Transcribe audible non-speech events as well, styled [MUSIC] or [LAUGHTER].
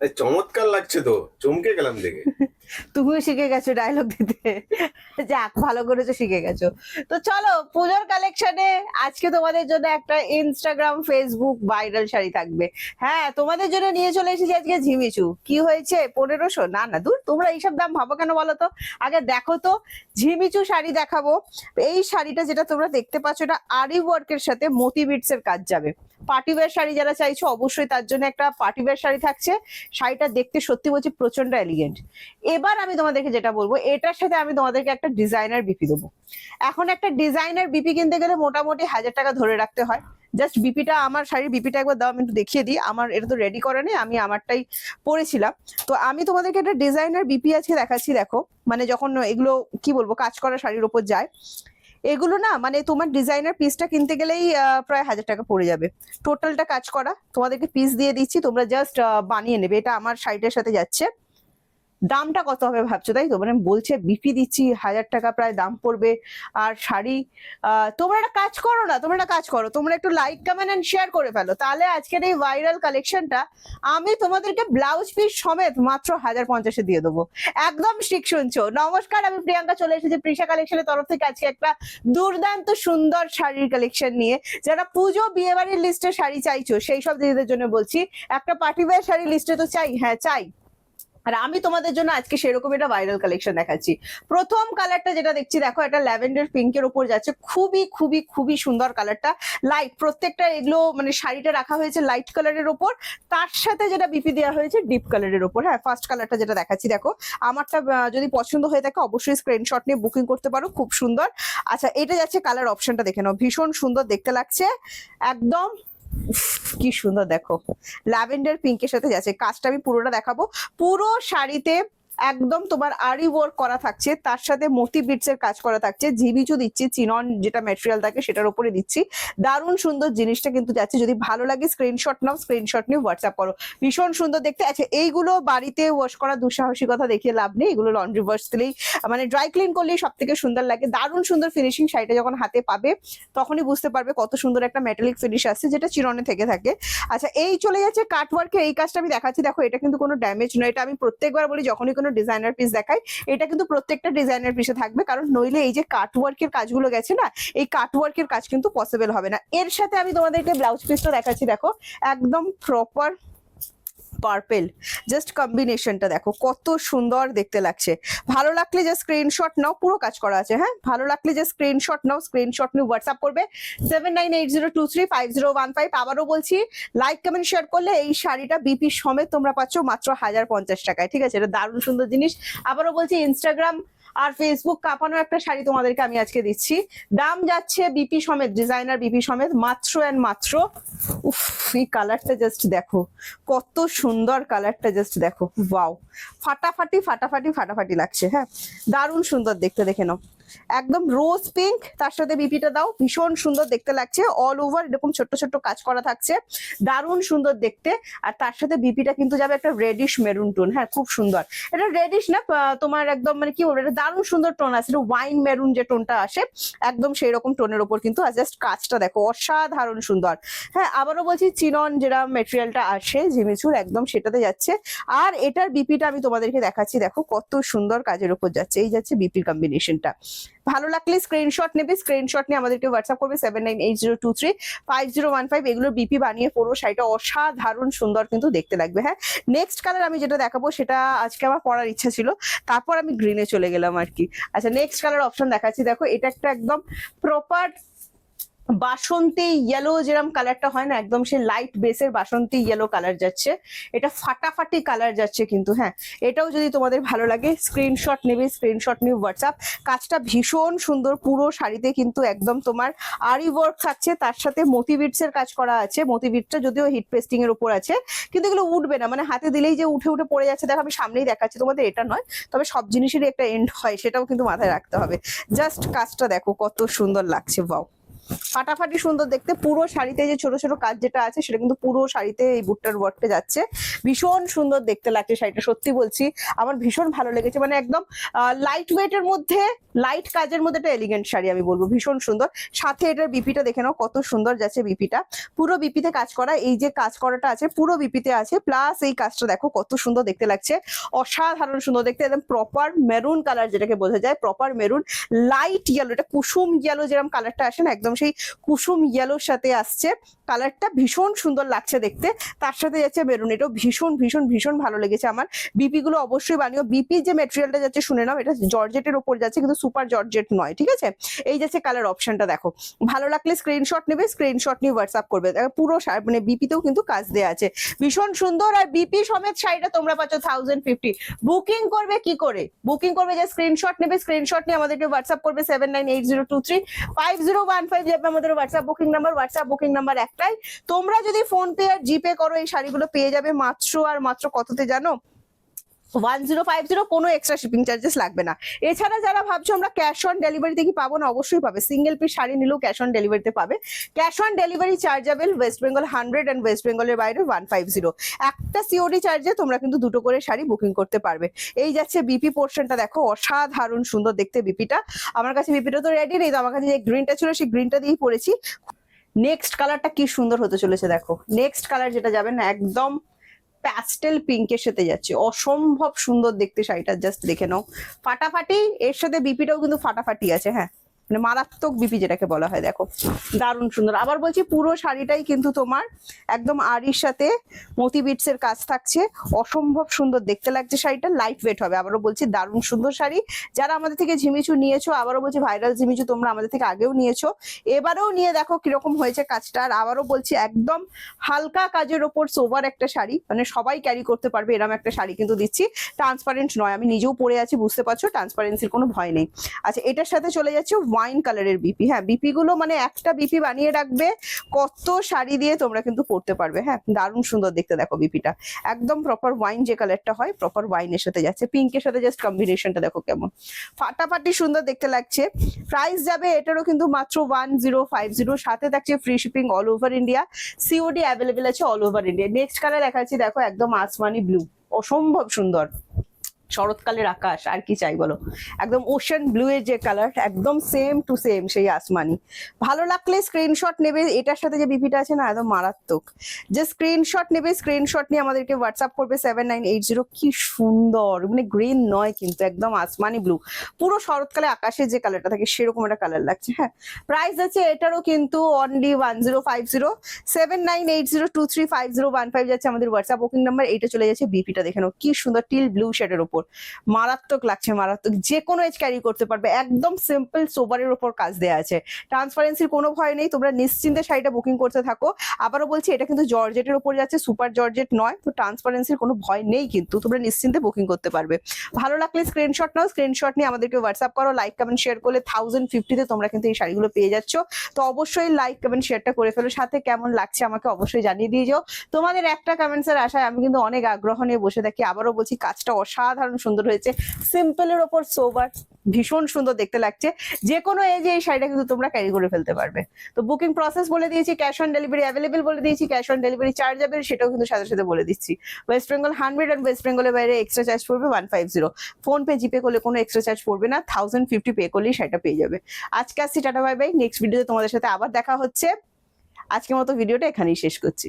চমৎকার লাগছে তো, চমকে গেলাম দেখে। [LAUGHS] তুমিও শিখে গেছো ডায়লগ দিতে। [LAUGHS] যাক, ভালো করেছ, শিখে গেছো। তো চলো, পুজোর কালেকশনে আজকে তোমাদের জন্য একটা ইনস্টাগ্রাম ফেসবুক ভাইরাল শাড়ি থাকবে। হ্যাঁ তোমাদের জন্য নিয়ে চলে এসেছি আজকে ঝিমিচু। কি হয়েছে? পনেরোশো? না না, দূর। তোমরা এইসব দাম ভাবো কেন বলো তো? আগে দেখো তো, ঝিমিচু শাড়ি দেখাবো। এই শাড়িটা যেটা তোমরা দেখতে পাচ্ছ, এটা আরি ওয়ার্কের সাথে মতি বিটস এর কাজ যাবে। পার্টি ওয়্যার শাড়ি যারা চাইছো, অবশ্যই তার জন্য একটা পার্টি ওয়্যার শাড়ি থাকছে। শাড়িটা দেখতে সত্যি বলছি প্রচণ্ড এলিগেন্ট এবার আমি তোমাদেরকে যেটা বলব, এটার সাথে আমি তোমাদেরকে একটা ডিজাইনার বিপি দেবো। এখন একটা ডিজাইনার বিপি কিনতে গেলে মোটামুটি হাজার টাকা ধরে রাখতে হয়। জাস্ট বিপিটা আমার শাড়ির বিপিটা একবার দাও, আমি একটু দেখিয়ে দিই। আমার, এটা তো রেডি করে নেই, আমি আমারটাই পরেছিলাম। তো আমি তোমাদেরকে একটা ডিজাইনার বিপি আজকে দেখাচ্ছি, দেখো। মানে যখন এগুলো, কি বলব, কাজ করা শাড়ির ওপর যায়। এগুলো না মানে তোমার ডিজাইনার পিসটা কিনতে গেলেই প্রায় হাজার টাকা পড়ে যাবে। টোটালটা কাজ করা, তোমাদেরকে পিস দিয়ে দিচ্ছি, তোমরা জাস্ট বানিয়ে নেবে। এটা আমার শাড়িটার সাথে যাচ্ছে। দামটা কত হবে ভাবছ, তাই তো? মানে বলছে বিপি দিচ্ছি হাজার টাকা প্রায় দাম পড়বে। আর শাড়ি তোমরা একটা কাজ করো না, তোমরা একটা কাজ করো, তোমরা একটু লাইক কমেন্ট এন্ড শেয়ার করে ফেলো। তাহলে আজকের এই ভাইরাল কালেকশনটা আমি তোমাদেরকে ব্লাউজ পিস সমেত মাত্র হাজার পঞ্চাশে দিয়ে দেবো। একদম ঠিক শুনছো। নমস্কার, আমি প্রিয়াঙ্কা, চলে এসেছি প্রিশা কালেকশনের তরফ থেকে আজকে একটা দুর্দান্ত সুন্দর শাড়ির কালেকশন নিয়ে। যারা পুজো বিয়ে বাড়ির লিস্টে শাড়ি চাইছো, সেই সব দিদিদের জন্য বলছি, একটা পার্টি ওয়্যার শাড়ি লিস্টে তো চাই হ্যাঁ চাই। আর আমি তোমাদের জন্য আজকে সেরকম একটা ভাইরাল কালেকশন দেখাচ্ছি। প্রথম কালারটা যেটা দেখছি, দেখো এটা ল্যাভেন্ডার পিঙ্কের উপর যাচ্ছে। খুবই খুবই খুবই সুন্দর কালারটা লাইট প্রত্যেকটা এগুলো মানে শাড়িটা রাখা হয়েছে লাইট কালারের ওপর তার সাথে যেটা বিপি দেওয়া হয়েছে ডিপ কালারের ওপর হ্যাঁ ফার্স্ট কালারটা যেটা দেখাচ্ছি, দেখো। আমারটা যদি পছন্দ হয়ে থাকে অবশ্যই স্ক্রিনশট নিয়ে বুকিং করতে পারো, খুব সুন্দর। আচ্ছা এটা যাচ্ছে কালার অপশনটা দেখে নাও। ভীষণ সুন্দর দেখতে লাগছে। একদম কি সুন্দর দেখো। ল্যাভেন্ডার পিঙ্কের সাথে যাচ্ছে। কাজটা আমি পুরোটা দেখাবো। পুরো শাড়িতে একদম তোমার আরি ওয়ার্ক করা থাকছে, তার সাথে মতি বিটস এর কাজ করা থাকছে ঝিমিচু দিচ্ছি, চিনন যেটা ম্যাটেরিয়াল থাকে সেটার উপরে দিচ্ছি। দারুণ সুন্দর জিনিসটা কিন্তু যাচ্ছে, যদি ভালো লাগে স্ক্রিনশট নাও স্ক্রিনশট নিয়ে হোয়াটসঅ্যাপ করো। ভীষণ সুন্দর দেখতে। আচ্ছা এইগুলো বাড়িতে ওয়াশ করা দুঃসাহসিকতা দেখিয়ে লাভ নেই, এগুলো লন্ড্রি ওয়াশ দিলেই মানে ড্রাই ক্লিন করলেই সব থেকে সুন্দর লাগে। দারুণ সুন্দর ফিনিশিং শাড়িটা যখন হাতে পাবে, তখনই বুঝতে পারবে কত সুন্দর একটা মেটালিক ফিনিশ আসছে, যেটা চিরনে থেকে থাকে। আচ্ছা এই চলে যাচ্ছে কাট ওয়ার্কের এই কাজটা আমি দেখাচ্ছি। দেখো, এটা কিন্তু কোনো ড্যামেজ নয়, এটা আমি প্রত্যেকবার বলি, যখনই কোনো ডিজাইনার পিস দেখাই এটা কিন্তু প্রত্যেকটা ডিজাইনার পিসে থাকবে। কারণ নইলে এই যে কাট ওয়ার্কের কাজগুলো গেছে না, এই কাটওয়ার্ক ওয়ার্কের কাজ কিন্তু পসিবল হবে না। এর সাথে আমি তোমাদেরকে ব্লাউজ পিসটা দেখাচ্ছি, দেখো। একদম প্রপার পার্পেল জাস্ট কম্বিনেশনটা দেখো, কত সুন্দর দেখতে লাগছে। ভালো লাগলে যে স্ক্রিনশট নাও, পুরো কাজ করা আছে হ্যাঁ? ভালো লাগলে যে স্ক্রিনশট নাও স্ক্রিনশট নিয়ে হোয়াটসঅ্যাপ করবে। Seven nine eight zero two three five zero one five আবারও বলছি লাইক কমেন্ট শেয়ার করলে এই শাড়িটা বিপি সমেত তোমরা পাচ্ছ মাত্র হাজার পঞ্চাশ টাকায়। ঠিক আছে? এটা দারুণ সুন্দর জিনিস। আবারও বলছি ইনস্টাগ্রাম আর ফেসবুক কাঁপানো একটা শাড়ি তোমাদেরকে আমি আজকে দিচ্ছি। দাম যাচ্ছে বিপি সমেত ডিজাইনার বিপি সমেত, মাত্র অ্যান্ড মাত্র। উফ, এই কালারটা জাস্ট দেখো, কত সুন্দর কালারটা জাস্ট দেখো ওয়াও ফাটাফাটি ফাটাফাটি ফাটাফাটি লাগছে হ্যাঁ। দারুণ সুন্দর দেখতে, দেখে নাও। একদম রোজ পিঙ্ক তার সাথে বিপিটা দাও। ভীষণ সুন্দর দেখতে লাগছে। অল ওভার এরকম ছোট্ট ছোট্ট কাজ করা থাকছে। দারুণ সুন্দর দেখতে। আর তার সাথে বিপিটা কিন্তু যাবে একটা রেডিশ মেরুন টোন হ্যাঁ খুব সুন্দর। এটা রেডিশ না তোমার একদম মানে কি বলব, এটা দারুণ সুন্দর টোন আছে। এটা ওয়াইন মেরুন যে টোনটা আসে, একদম সেই রকম টোনের ওপর কিন্তু জাস্ট কাজটা দেখো। অসাধারণ সুন্দর। হ্যাঁ আবারও বলছি চিনন যেটা মেটেরিয়ালটা আসে ঝিমিচুর একদম সেটাতে যাচ্ছে। আর এটার বিপিটা আমি তোমাদেরকে দেখাচ্ছি, দেখো কত সুন্দর কাজের উপর যাচ্ছে। এই যাচ্ছে বিপির কম্বিনেশনটা ভালো লাগলে স্ক্রিনশট নেবে স্ক্রিনশট নিয়ে আমাদেরকে হোয়াটসঅ্যাপ করবে seven nine eight zero two three five zero one five এগুলো বিপি বানিয়ে পড়ো শাড়িটা অসাধারণ সুন্দর কিন্তু দেখতে লাগবে হ্যাঁ? নেক্সট কালার আমি যেটা দেখাবো, সেটা আজকে আমার পড়ার ইচ্ছা ছিল, তারপর আমি গ্রিনে চলে গেলাম আর কি। আচ্ছা নেক্সট কালার অপশন দেখাচ্ছি, দেখো, এটা একটা একদম প্রপার বাসন্তী ইয়েলো যেরকম কালারটা হয় না, একদম সে লাইট বেসের বাসন্তী ইয়েলো কালার যাচ্ছে। এটা ফাটাফাটি কালার যাচ্ছে কিন্তু হ্যাঁ। এটাও যদি তোমাদের ভালো লাগে স্ক্রিনশট নেবে স্ক্রিনশট নিয়ে হোয়াটসঅ্যাপ কাজটা ভীষণ সুন্দর, পুরো শাড়িতে কিন্তু একদম তোমার আরি ওয়ার্ক থাকছে, তার সাথে মতি বিটস এর কাজ করা আছে। মতি বিটটা যদিও হিট পেস্টিং এর উপর আছে, কিন্তু এগুলো উঠবে না। মানে হাতে দিলেই যে উঠে উঠে পড়ে যাচ্ছে, দেখো আমি সামনেই দেখাচ্ছি তোমাদের, এটা নয়। তবে সব জিনিসেরই একটা এন্ড হয়, সেটাও কিন্তু মাথায় রাখতে হবে। জাস্ট কাজটা দেখো, কত সুন্দর লাগছে বাও ফাটাফাটি সুন্দর দেখতে। পুরো শাড়িতে যে ছোট ছোট কাজ যেটা আছে, সেটা কিন্তু পুরো শাড়িতে এই বুটটার ওয়ার্কটা যাচ্ছে। ভীষণ সুন্দর দেখতে লাগছে শাড়িটা, সত্যি বলছি। আমার ভীষণ ভালো লেগেছে মানে একদম লাইট ওয়েটের মধ্যে লাইট কাজের মধ্যে একটা এলিগেন্ট শাড়ি আমি বলব, ভীষণ সুন্দর। সাথে এটার বিপিটা দেখে নাও, কত সুন্দর যাচ্ছে বিপিটা পুরো বিপিতে কাজ করা, এই যে কাজ করাটা আছে, পুরো বিপিতে আছে প্লাস এই কাজটা দেখো, কত সুন্দর দেখতে লাগছে। অসাধারণ সুন্দর দেখতে, একদম প্রপার মেরুন কালার যেটাকে বোঝা যায় প্রপার মেরুন লাইট ইয়েলো এটা কুসুম ইয়েলো যেরকম কালারটা আসে না, একদম সেই কুসুম ইয়েলোর সাথে আসছে। কালারটা ভীষণ সুন্দর লাগছে দেখতে। তার সাথে যাচ্ছে মেরুন এটাও ভীষণ ভীষণ ভীষণ ভালো লেগেছে আমার। বিপি গুলো অবশ্যই বানিও। বিপি যে মেটেরিয়ালটা যাচ্ছে শুনে নাও, এটা জর্জেটের ওপর যাচ্ছে, কিন্তু সুপার জর্জেট নয়, ঠিক আছে? এই যাচ্ছে কালার অপশনটা দেখো। ভালো লাগলে স্ক্রিনশট নেবে স্ক্রিনশট নিয়ে হোয়াটসঅ্যাপ করবে। পুরো মানে বিপিতেও কিন্তু কাজ দেওয়া আছে। ভীষণ সুন্দর, আর বিপি সমেত শাড়িটা তোমরা পাচ্ছ থাউজেন্ড ফিফটি বুকিং করবে কি করে? বুকিং করবে যে স্ক্রিনশট নেবে স্ক্রিনশট নিয়ে আমাদেরকে হোয়াটসঅ্যাপ করবে seven nine eight zero two three five zero one five যাবে আমাদের WhatsApp booking number WhatsApp booking number একটাই। তোমরা যদি ফোন পে আর জিপে করো, এই শাড়িগুলো পেয়ে যাবে মাত্র আর মাত্র কততে জানো? ওয়ান জিরো ফাইভ জিরো কোনো এক্সট্রা শিপিং চার্জেস লাগবে না। এছাড়া যারা ভাবছ আমরা ক্যাশ অন ডেলিভারিতে কি পাবো না, অবশ্যই পাবে। সিঙ্গেল পিস শাড়ি নিলেও ক্যাশ অন ডেলিভারিতে পাবে। Cash on delivery chargeable West Bengal hundred and West বেঙ্গলের বাইরে ওয়ান ফাইভ জিরো একটা সিওডি চার্জে তোমরা কিন্তু দুটো করে শাড়ি বুকিং করতে পারবে। এই যাচ্ছে বিপি পোর্শনটা দেখো, অসাধারণ সুন্দর দেখতে বিপিটা আমার কাছে বিপিটা তো রেডি নেই, তো আমার কাছে যে গ্রিনটা ছিল সেই গ্রিনটা দিয়েই পরেছি। নেক্সট কালারটা কি সুন্দর হতে চলেছে দেখো। নেক্সট কালার যেটা যাবে না, একদম প্যাস্টেল পিঙ্কের সাথে যাচ্ছে। অসম্ভব সুন্দর দেখতে শাড়িটা জাস্ট দেখে নাও। ফাটাফাটি, এর সাথে বিপিটাও কিন্তু ফাটাফাটি আছে হ্যাঁ। মানে মারাত্মক বিপি যেটাকে বলা হয়, দেখো। দারুণ সুন্দর। আবার বলছি, পুরো শাড়িটাই কিন্তু তোমার একদম আড়ির সাথে মতি বিটস এর কাজ থাকছে। অসম্ভব সুন্দর দেখতে লাগছে শাড়িটা লাইট ওয়েট হবে। আবারও বলছি, দারুণ সুন্দর শাড়ি। যারা আমাদের থেকে ঝিমিচু নিয়েছো, আবারও বলছি ভাইরাল ঝিমিচু তোমরা আমাদের থেকে আগেও নিয়েছো। এবারেও নিয়ে দেখো কীরকম হয়েছে কাজটা। আর আবারও বলছি, একদম হালকা কাজের ওপর সোভার একটা শাড়ি। মানে সবাই ক্যারি করতে পারবে এরকম একটা শাড়ি কিন্তু দিচ্ছি। ট্রান্সপারেন্ট নয়, আমি নিজেও পরে আছি, বুঝতে পারছ? ট্রান্সপারেন্সির কোনো ভয় নেই। আচ্ছা এটার সাথে চলে যাচ্ছে ওয়াইন কালারের বিপি হ্যাঁ বিপি গুলো মানে একটা বিপি বানিয়ে রাখবে, কত শাড়ি দিয়ে তোমরা কিন্তু পরতে পারবে হ্যাঁ দারুণ সুন্দর দেখতে দেখো বিপিটা একদম প্রপার ওয়াইন যে কালারটা হয় প্রপার ওয়াইনের সাথে যাচ্ছে পিঙ্কের সাথে জাস্ট কম্বিনেশনটা দেখো কেমন। ফাটাফাটি সুন্দর দেখতে লাগছে প্রাইস যাবে এটারও কিন্তু মাত্র ওয়ান জিরো ফাইভ জিরো সাথে থাকছে free shipping all over India COD available আছে all over India next colour দেখাচ্ছি, দেখো একদম আসমানি ব্লু অসম্ভব সুন্দর। শরৎকালের আকাশ, আর কি চাই বলো? একদম ওশান ব্লু এর যে কালার একদম সেম টু সেম সেই আসমানি। ভালো লাগলে স্ক্রিনশট নেবে, এটার সাথে যে বিপিটা আছে না, একদম মারাত্মক। যে স্ক্রিনশট নেবে স্ক্রিনশট নিয়ে আমাদেরকে হোয়াটসঅ্যাপ করবে সেভেন নাইন এইট জিরো কি সুন্দর! মানে গ্রিন নয় কিন্তু, একদম আসমানি ব্লু পুরো শরৎকালে আকাশের যে কালারটা থাকে, সেরকম একটা কালার লাগছে হ্যাঁ। প্রাইস আছে এটারও কিন্তু only one zero five zero seven nine eight zero two three five zero one five যাচ্ছে আমাদের হোয়াটসঅ্যাপ বুকিং নাম্বার এইটা চলে যাচ্ছে বিপিটা দেখে কি সুন্দর টিল ব্লু শেডের ওপর। মারাত্মক লাগছে, মারাত্মক। যে কোনো এজ ক্যারি করতে পারবে। একদম সিম্পল সোবারের ওপর কাজ দেওয়া আছে। ট্রান্সপারেন্সির কোনো ভয় নেই। তোমরা নিশ্চিন্তে শাড়িটা বুকিং করতে থাকো। আবারও বলছি, এটা কিন্তু জর্জেটের ওপর যাচ্ছে সুপার জর্জেট নয়। তো ট্রান্সপারেন্সির কোনো ভয় নেই কিন্তু, তোমরা নিশ্চিন্তে বুকিং করতে পারবে। ভালো লাগলে স্ক্রিনশট নাও। স্ক্রিনশট নিয়ে আমাদেরকে হোয়াটসঅ্যাপ করো। লাইক কমেন্ট শেয়ার করলে থাউজেন্ড ফিফটিতে তোমরা কিন্তু এই শাড়িগুলো পেয়ে যাচ্ছ। তো অবশ্যই লাইক কমেন্ট শেয়ারটা করে ফেলো। সাথে কেমন লাগছে আমাকে অবশ্যই জানিয়ে দিয়ে যাও। তোমাদের একটা কমেন্টসের আশায় আমি কিন্তু অনেক আগ্রহ নিয়ে বসে থাকি। আবারও বলছি, কাজটা অসাধারণ সুন্দর হয়েছে। সিম্পলের ওপর সোবার ভীষণ সুন্দর দেখতে লাগছে। যে কোনো এজে এই শাড়িটা কিন্তু তোমরা ক্যারি করে ফেলতে পারবে। তো বুকিং প্রসেস বলে দিয়েছি ক্যাশ অন ডেলিভারি অ্যাভেলেবেল বলে দিয়েছি ক্যাশ অন ডেলিভারি চার্জেবল সেটাও কিন্তু সাথে সাথে বলে দিচ্ছি। West Bengal hundred and West বেঙ্গলের বাইরে এক্সট্রা চার্জ পড়বে one five zero PhonePe GPay করলে কোনো এক্সট্রা চার্জ পড়বে না। থাউজেন্ড ফিফটি পে করলেই সেটা পেয়ে যাবে। আজকে আসছি, টাটা বাই বাই নেক্সট ভিডিওতে তোমাদের সাথে আবার দেখা হচ্ছে। আজকের মতো ভিডিওটা এখানেই শেষ করছি।